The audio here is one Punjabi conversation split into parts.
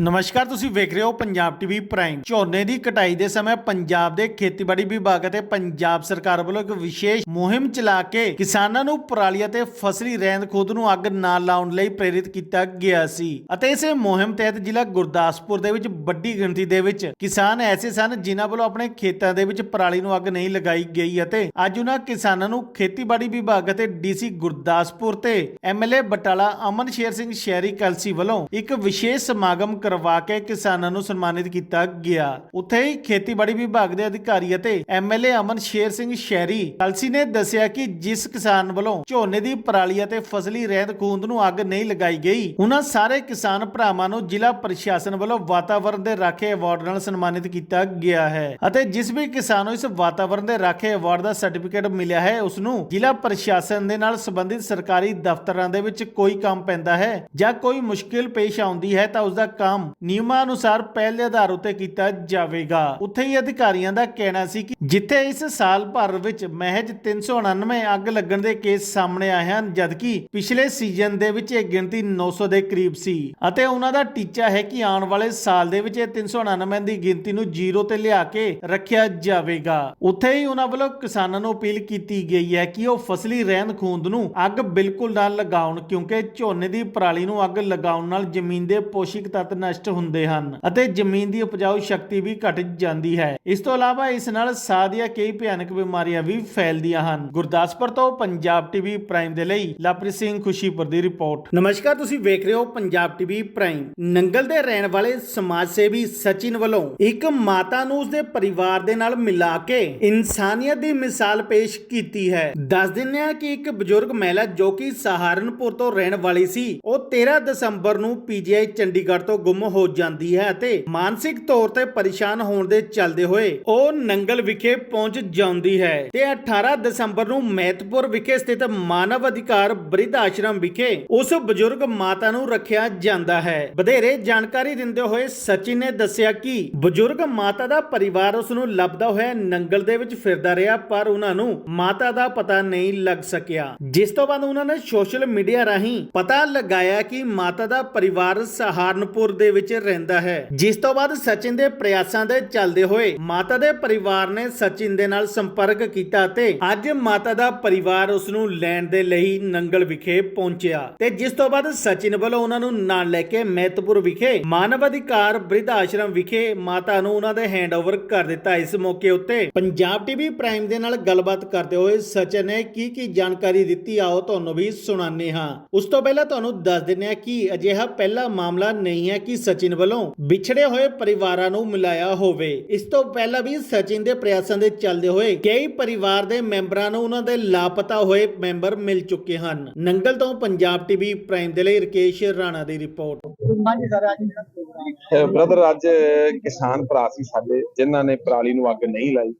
ਨਮਸਕਾਰ, ਤੁਸੀਂ ਵੇਖ ਰਹੇ ਹੋ ਪੰਜਾਬ ਟੀਵੀ ਪ੍ਰਾਈਮ। ਝੋਨੇ ਦੀ ਕਟਾਈ ਦੇ ਸਮੇਂ ਪੰਜਾਬ ਦੇ ਖੇਤੀਬਾੜੀ ਵਿਭਾਗ ਅਤੇ ਪੰਜਾਬ ਸਰਕਾਰ ਵੱਲੋਂ ਇੱਕ ਵਿਸ਼ੇਸ਼ ਮੁਹਿੰਮ ਚਲਾ ਕੇ ਕਿਸਾਨਾਂ ਨੂੰ ਪਰਾਲੀ ਅਤੇ ਫਸਲੀ ਰਹਿੰਦ ਖੂੰਹਦ ਨੂੰ ਅੱਗ ਨਾ ਲਾਉਣ ਲਈ ਪ੍ਰੇਰਿਤ ਕੀਤਾ ਗਿਆ ਸੀ। ਅਤੇ ਇਸੇ ਮੁਹਿੰਮ ਤਹਿਤ ਜ਼ਿਲ੍ਹਾ ਗੁਰਦਾਸਪੁਰ ਦੇ ਵਿੱਚ ਵੱਡੀ ਗਿਣਤੀ ਦੇ ਵਿੱਚ ਕਿਸਾਨ ਐਸੇ ਸਨ ਜਿਨ੍ਹਾਂ ਵੱਲੋਂ ਆਪਣੇ ਖੇਤਾਂ ਦੇ ਵਿੱਚ ਪਰਾਲੀ ਨੂੰ ਅੱਗ ਨਹੀਂ ਲਗਾਈ ਗਈ ਅਤੇ ਅੱਜ ਉਹਨਾਂ ਕਿਸਾਨਾਂ ਨੂੰ ਖੇਤੀਬਾੜੀ ਵਿਭਾਗ ਅਤੇ ਡੀਸੀ ਗੁਰਦਾਸਪੁਰ ਤੇ ਐਮਐਲਏ ਬਟਾਲਾ ਅਮਨ ਸ਼ੇਰ ਸਿੰਘ ਸ਼ਹਿਰੀ ਕਲਸੀ ਵੱਲੋਂ ਇੱਕ ਵਿਸ਼ੇਸ਼ ਸਮਾਗਮ ਕਰਵਾ ਕੇ ਕਿਸਾਨਾਂ ਨੂੰ ਸਨਮਾਨਿਤ ਕੀਤਾ ਗਿਆ। ਉੱਥੇ ਹੀ ਖੇਤੀਬਾੜੀ ਵਿਭਾਗ ਦੇ ਅਧਿਕਾਰੀ ਅਤੇ ਐਮਐਲਏ ਅਮਨ ਸ਼ੇਰ ਸਿੰਘ ਸ਼ਹਿਰੀ ਕਲਸੀ ਨੇ ਦੱਸਿਆ ਕਿ ਜਿਸ ਕਿਸਾਨ ਵੱਲੋਂ ਝੋਨੇ ਦੀ ਪਰਾਲੀ ਅਤੇ ਫਸਲੀ ਰਹਿੰਦ ਖੂੰਹਦ ਨੂੰ ਅੱਗ ਨਹੀਂ ਲਗਾਈ ਗਈ ਉਹਨਾਂ ਸਾਰੇ ਕਿਸਾਨ ਭਰਾਵਾਂ ਨੂੰ ਜ਼ਿਲ੍ਹਾ ਪ੍ਰਸ਼ਾਸਨ ਵੱਲੋਂ ਵਾਤਾਵਰਣ ਦੇ ਰਾਖੇ ਅਵਾਰਡ ਨਾਲ ਸਨਮਾਨਿਤ ਕੀਤਾ ਗਿਆ ਹੈ ਅਤੇ ਜਿਸ ਵੀ ਕਿਸਾਨ ਨੂੰ ਇਸ ਵਾਤਾਵਰਣ ਦੇ ਰਾਖੇ ਅਵਾਰਡ ਦਾ ਸਰਟੀਫਿਕੇਟ ਮਿਲਿਆ ਹੈ, ਉਸ ਨੂੰ ਜ਼ਿਲ੍ਹਾ ਪ੍ਰਸ਼ਾਸਨ ਦੇ ਨਾਲ ਸੰਬੰਧਿਤ ਸਰਕਾਰੀ ਦਫ਼ਤਰਾਂ ਦੇ ਵਿੱਚ ਕੋਈ ਕੰਮ ਪੈਂਦਾ ਹੈ ਜਾਂ ਕੋਈ ਮੁਸ਼ਕਿਲ ਪੇਸ਼ ਆਉਂਦੀ ਹੈ ਤਾਂ ਉਸ ਦਾ ਕੰਮ ਨਿਯਮਾਂ ਅਨੁਸਾਰ ਪਹਿਲੇ ਆਧਾਰ ਉੱਤੇ ਕੀਤਾ ਜਾਵੇਗਾ। ਉੱਥੇ ਹੀ ਅਧਿਕਾਰੀਆਂ ਦਾ ਕਹਿਣਾ ਸੀ ਕਿ ਜਿੱਥੇ ਇਸ ਸਾਲ ਭਰ ਵਿੱਚ ਮਹਿਜ 399 ਅੱਗ ਲੱਗਣ ਦੇ ਕੇਸ ਸਾਹਮਣੇ ਆਏ ਹਨ, ਜਦਕਿ ਪਿਛਲੇ ਸੀਜ਼ਨ ਦੇ ਵਿੱਚ ਇਹ ਗਿਣਤੀ 900 ਦੇ ਕਰੀਬ ਸੀ ਅਤੇ ਉਹਨਾਂ ਦਾ ਟੀਚਾ ਹੈ ਕਿ ਆਉਣ ਵਾਲੇ ਸਾਲ ਦੇ ਵਿੱਚ ਇਹ 399 ਦੀ ਗਿਣਤੀ ਨੂੰ ਜ਼ੀਰੋ ਤੇ ਲਿਆ ਕੇ ਰੱਖਿਆ ਜਾਵੇਗਾ। ਉੱਥੇ ਹੀ ਉਹਨਾਂ ਵੱਲੋਂ ਕਿਸਾਨਾਂ ਨੂੰ ਅਪੀਲ ਕੀਤੀ ਗਈ ਹੈ ਕਿ ਉਹ ਫਸਲੀ ਰਹਿੰਦ ਖੂੰਦ ਨੂੰ ਅੱਗ ਬਿਲਕੁਲ ਨਾ ਲਗਾਉਣ, ਕਿਉਂਕਿ ਝੋਨੇ ਦੀ ਪਰਾਲੀ ਨੂੰ ਅੱਗ ਲਗਾਉਣ ਨਾਲ ਜ਼ਮੀਨ ਦੇ ਪੋਸ਼ਕ ਤੱਤ ਨਸ਼ਟ ਹੁੰਦੇ ਹਨ ਅਤੇ ਜ਼ਮੀਨ ਦੀ ਉਪਜਾਊ ਸ਼ਕਤੀ ਵੀ ਘਟ ਜਾਂਦੀ ਹੈ। ਇਸ ਤੋਂ ਇਲਾਵਾ ਇਸ ਨਾਲ ਸਾਹ ਦੀਆਂ ਕਈ ਭਿਆਨਕ ਬਿਮਾਰੀਆਂ ਵੀ ਫੈਲਦੀਆਂ ਹਨ। ਗੁਰਦਾਸਪੁਰ ਤੋਂ ਪੰਜਾਬ ਟੀਵੀ ਪ੍ਰਾਈਮ ਦੇ ਲਈ ਲਵਪ੍ਰੀਤ ਸਿੰਘ ਖੁਸ਼ੀਪੁਰ ਦੀ ਰਿਪੋਰਟ। ਨਮਸਕਾਰ, ਤੁਸੀਂ ਵੇਖ ਰਹੇ ਹੋ ਪੰਜਾਬ ਟੀਵੀ ਪ੍ਰਾਈਮ। ਨੰਗਲ ਦੇ ਰਹਿਣ ਵਾਲੇ ਸਮਾਜ ਸੇਵੀ ਸਚਿਨ ਵੱਲੋਂ ਇੱਕ ਮਾਤਾ ਨੂੰ ਉਸਦੇ ਪਰਿਵਾਰ ਦੇ ਨਾਲ ਮਿਲਾ ਕੇ ਇਨਸਾਨੀਅਤ ਦੀ ਮਿਸਾਲ ਪੇਸ਼ ਕੀਤੀ ਹੈ। ਦੱਸ ਦਿੰਦੇ ਹਾਂ ਕਿ ਇੱਕ ਬਜ਼ੁਰਗ ਮਹਿਲਾ ਜੋ ਕਿ ਸਹਾਰਨਪੁਰ ਤੋਂ ਰਹਿਣ ਵਾਲੀ ਸੀ, ਉਹ 13 ਦਸੰਬਰ ਨੂੰ ਪੀਜੀਆਈ ਚੰਡੀਗੜ੍ਹ ਤੋਂ ਗੁੰਮ ਹੋ ਜਾਂਦੀ ਹੈ ਅਤੇ ਮਾਨਸਿਕ ਤੌਰ ਤੇ ਪਰੇਸ਼ਾਨ ਹੋਣ ਦੇ ਚੱਲਦੇ ਹੋਏ ਉਹ ਨੰਗਲ ਵਿਖੇ ਪਹੁੰਚ ਜਾਂਦੀ ਹੈ। ਤੇ 18 ਦਸੰਬਰ ਨੂੰ ਮਹਿਤਪੁਰ ਵਿਖੇ ਸਥਿਤ ਮਾਨਵ ਅਧਿਕਾਰ ਬ੍ਰਿਧ ਆਸ਼ਰਮ ਵਿਖੇ ਉਸ ਬਜ਼ੁਰਗ ਮਾਤਾ ਨੂੰ ਰੱਖਿਆ ਜਾਂਦਾ ਹੈ। ਵਧੇਰੇ ਜਾਣਕਾਰੀ ਦਿੰਦੇ ਹੋਏ ਸਚਿਨ ਨੇ ਦੱਸਿਆ ਕਿ ਬਜ਼ੁਰਗ ਮਾਤਾ ਦਾ ਪਰਿਵਾਰ ਉਸ ਨੂੰ ਲੱਭਦਾ ਹੋਇਆ ਨੰਗਲ ਦੇ ਵਿੱਚ ਫਿਰਦਾ ਰਿਹਾ, ਪਰ ਉਹਨਾਂ ਨੂੰ ਮਾਤਾ ਦਾ ਪਤਾ ਨਹੀਂ ਲੱਗ ਸਕਿਆ। ਜਿਸ ਤੋਂ ਬਾਅਦ ਉਹਨਾਂ ਨੇ ਸੋਸ਼ਲ ਮੀਡੀਆ ਰਾਹੀਂ ਪਤਾ ਲਗਾਇਆ ਕਿ ਮਾਤਾ ਦਾ ਪਰਿਵਾਰ ਸਹਾਰਨਪੁਰ ਦੇ ਵਿੱਚ ਰਹਿੰਦਾ ਹੈ। ਜਿਸ ਤੋਂ ਬਾਅਦ ਸਚਿਨ ਦੇ ਪ੍ਰਯਾਸਾਂ ਦੇ ਚੱਲਦੇ ਹੋਏ ਮਾਤਾ ਦੇ ਪਰਿਵਾਰ ਨੇ ਸਚਿਨ ਦੇ ਨਾਲ ਸੰਪਰਕ ਕੀਤਾ ਤੇ ਅੱਜ ਮਾਤਾ ਦਾ ਪਰਿਵਾਰ ਉਸ ਨੂੰ ਲੈਣ ਦੇ ਲਈ ਨੰਗਲ ਵਿਖੇ ਪਹੁੰਚਿਆ ਤੇ ਜਿਸ ਤੋਂ ਬਾਅਦ ਸਚਿਨ ਵੱਲੋਂ ਉਹਨਾਂ ਨੂੰ ਨਾਲ ਲੈ ਕੇ ਮਹਿਤਪੁਰ ਵਿਖੇ ਮਾਨਵ ਅਧਿਕਾਰ ਬ੍ਰਿਧ ਆਸ਼ਰਮ ਵਿਖੇ ਮਾਤਾ ਨੂੰ ਉਹਨਾਂ ਦੇ ਹੈਂਡਓਵਰ ਕਰ ਦਿੱਤਾ। ਇਸ ਮੌਕੇ ਉੱਤੇ ਪੰਜਾਬ ਟੀਵੀ ਪ੍ਰਾਈਮ ਦੇ ਨਾਲ ਗੱਲਬਾਤ ਕਰਦੇ ਹੋਏ ਸਚਿਨ ਨੇ ਕੀ ਕੀ ਜਾਣਕਾਰੀ ਦਿੱਤੀ ਆਓ ਤੁਹਾਨੂੰ ਵੀ ਸੁਣਾਉਂਦੇ ਹਾਂ। ਉਸ ਤੋਂ ਪਹਿਲਾਂ ਤੁਹਾਨੂੰ ਦੱਸ ਦਿੰਦੇ ਹਾਂ ਕਿ ਅਜਿਹਾ ਪਹਿਲਾ ਮਾਮਲਾ ਨਹੀਂ ਹੈ ਕਿ ਸਚਿਨ ਵੱਲੋਂ ਵਿਛੜੇ ਹੋਏ ਪਰਿਵਾਰਾਂ ਨੂੰ ਮਿਲਾਇਆ ਹੋਵੇ। ਇਸ ਤੋਂ ਪਹਿਲਾਂ ਵੀ ਸਚਿਨ ਦੇ ਪ੍ਰਯਾਸਾਂ ਦੇ ਚੱਲਦੇ ਹੋਏ ਕਈ ਪਰਿਵਾਰ ਦੇ ਮੈਂਬਰਾਂ ਨੂੰ ਉਹਨਾਂ ਦੇ ਲਾਪਤਾ ਹੋਏ ਮੈਂਬਰ ਮਿਲ ਚੁੱਕੇ ਹਨ। ਨੰਗਲ ਤੋਂ ਪੰਜਾਬ ਟੀਵੀ ਪ੍ਰਾਈਮ ਦੇ ਲਈ ਰਕੇਸ਼ ਰਾਣਾ ਦੀ ਰਿਪੋਰਟ। ਹਾਂਜੀ ਸਰ ਅੱਜ ਜਿਹੜਾ ਪ੍ਰੋਗਰਾਮ ਬ੍ਰਦਰ ਅੱਜ ਕਿਸਾਨ ਭਰਾ ਸੀ ਸਾਡੇ ਜਿਨ੍ਹਾਂ ਨੇ ਪਰਾਲੀ ਨੂੰ ਅੱਗ ਨਹੀਂ ਲਾਈ।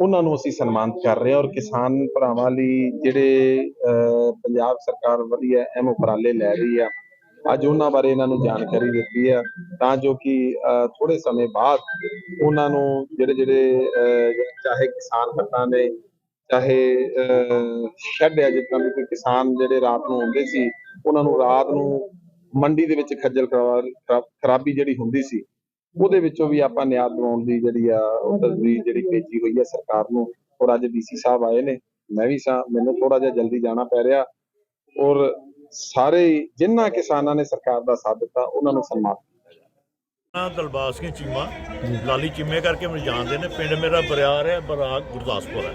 ਉਹਨਾਂ ਨੂੰ ਅਸੀਂ ਸਨਮਾਨਿਤ ਕਰ ਰਹੇ ਹਾਂ ਔਰ ਕਿਸਾਨ ਭਰਾਵਾਂ ਲਈ ਜਿਹੜੇ ਪੰਜਾਬ ਸਰਕਾਰ ਵਧੀਆ ਐਮ ਉਪਰਾਲੇ ਲੈ ਰਹੀ ਆ। ਅੱਜ ਉਹਨਾਂ ਬਾਰੇ ਇਹਨਾਂ ਨੂੰ ਜਾਣਕਾਰੀ ਦਿੱਤੀ ਹੈ ਤਾਂ ਜੋ ਕਿ ਥੋੜੇ ਸਮੇਂ ਬਾਅਦ ਉਹਨਾਂ ਨੂੰ ਜਿਹੜੇ ਜਿਹੜੇ ਚਾਹੇ ਕਿਸਾਨ ਭੱਤਾਂ ਨੇ ਚਾਹੇ ਸ਼ੈੱਡ ਹੈ ਜਿੱਦਾਂ ਵੀ ਕੋਈ ਕਿਸਾਨ ਜਿਹੜੇ ਰਾਤ ਨੂੰ ਆਉਂਦੇ ਸੀ, ਉਹਨਾਂ ਨੂੰ ਰਾਤ ਨੂੰ ਮੰਡੀ ਦੇ ਵਿੱਚ ਖੱਜਲ ਖਰਾਬ, ਖਰਾਬੀ ਜਿਹੜੀ ਹੁੰਦੀ ਸੀ, ਉਹਦੇ ਵਿੱਚੋਂ ਵੀ ਆਪਾਂ ਨਿਆਂ ਦਿਵਾਉਣ ਦੀ ਜਿਹੜੀ ਆ, ਉਹ ਤਸਵੀਰ ਜਿਹੜੀ ਭੇਜੀ ਹੋਈ ਹੈ ਸਰਕਾਰ ਨੂੰ, ਔਰ ਅੱਜ ਡੀਸੀ ਸਾਹਿਬ ਆਏ ਨੇ, ਮੈਂ ਵੀ ਸਾਂ, ਮੈਨੂੰ ਥੋੜਾ ਜਿਹਾ ਜਲਦੀ ਜਾਣਾ ਪੈ ਰਿਹਾ, ਔਰ ਸਾਰੇ ਜਿਨ੍ਹਾਂ ਕਿਸਾਨਾਂ ਨੇ ਸਰਕਾਰ ਦਾ ਸਾਥ ਦਿੱਤਾ ਉਹਨਾਂ ਨੂੰ ਸਨਮਾਨ ਮੈਂ ਦਲਬਾਗ ਸਿੰਘ ਚੀਮਾ ਲਾਲੀ ਚੀਮੇ ਕਰਕੇ ਮੈਨੂੰ ਜਾਣਦੇ ਨੇ। ਪਿੰਡ ਮੇਰਾ ਬਰਿਆਰ ਹੈ ਬਰਾਗ ਗੁਰਦਾਸਪੁਰ ਹੈ।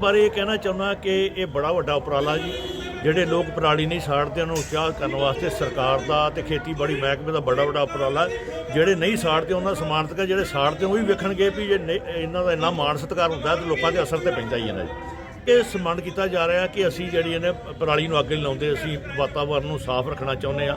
ਪਰ ਇਹ ਕਹਿਣਾ ਚਾਹੁੰਦਾ ਕਿ ਇਹ ਬੜਾ ਵੱਡਾ ਉਪਰਾਲਾ ਜੀ ਜਿਹੜੇ ਲੋਕ ਪਰਾਲੀ ਨਹੀਂ ਸਾੜਦੇ ਉਹਨਾਂ ਨੂੰ ਉਤਸ਼ਾਹ ਕਰਨ ਵਾਸਤੇ ਸਰਕਾਰ ਦਾ ਤੇ ਖੇਤੀਬਾੜੀ ਮਹਿਕਮੇ ਦਾ ਬੜਾ ਵੱਡਾ ਉਪਰਾਲਾ ਜਿਹੜੇ ਨਹੀਂ ਸਾੜਦੇ ਉਹਨਾਂ ਦਾ ਸਨਮਾਨਿਤ ਕਰ ਜਿਹੜੇ ਸਾੜਦੇ ਉਹ ਵੀ ਵੇਖਣਗੇ ਵੀ ਜੇ ਨਹੀਂ- ਇਹਨਾਂ ਦਾ ਇੰਨਾ ਮਾਣ ਸਤਿਕਾਰ ਹੁੰਦਾ ਤੇ ਲੋਕਾਂ ਦੇ ਅਸਰ ਤੇ ਪੈਂਦਾ ਹੀ ਹੈ ਨਾ ਜੀ। ਇਹ ਸਨਮਾਨ ਕੀਤਾ ਜਾ ਰਿਹਾ ਕਿ ਅਸੀਂ ਜਿਹੜੀ ਇਹਨੇ ਪਰਾਲੀ ਨੂੰ ਅੱਗ ਨਹੀਂ ਲਾਉਂਦੇ ਅਸੀਂ ਵਾਤਾਵਰਨ ਨੂੰ ਸਾਫ਼ ਰੱਖਣਾ ਚਾਹੁੰਦੇ ਆ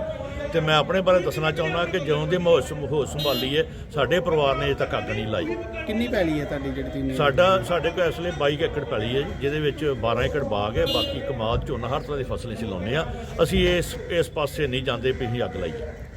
ਤੇ ਮੈਂ ਆਪਣੇ ਬਾਰੇ ਦੱਸਣਾ ਚਾਹੁੰਦਾ ਕਿ ਜਦੋਂ ਦੇ ਮਾਹੌਲ ਸੰ- ਮਾਹੌਲ ਸੰਭਾਲੀ ਹੈ ਸਾਡੇ ਪਰਿਵਾਰ ਨੇ ਅਜੇ ਤੱਕ ਅੱਗ ਨਹੀਂ ਲਾਈ। ਕਿੰਨੀ ਪੈਲੀ ਹੈ ਤੁਹਾਡੀ ਜਿਹੜੀ ਤੁਸੀਂ ਸਾਡਾ ਸਾਡੇ ਕੋਲ ਇਸ ਵੇਲੇ 22 ਏਕੜ ਪੈਲੀ ਹੈ ਜਿਹਦੇ ਵਿੱਚ 12 ਏਕੜ ਬਾਗ ਹੈ ਬਾਕੀ ਕਮਾਦ ਝੋਨਾ ਹਰ ਤਰ੍ਹਾਂ ਦੀ ਫਸਲ ਅਸੀਂ ਲਾਉਂਦੇ ਆ ਅਸੀਂ ਇਸ ਇਸ ਪਾਸੇ ਨਹੀਂ ਜਾਂਦੇ ਵੀ ਅੱਗ ਲਾਈਏ।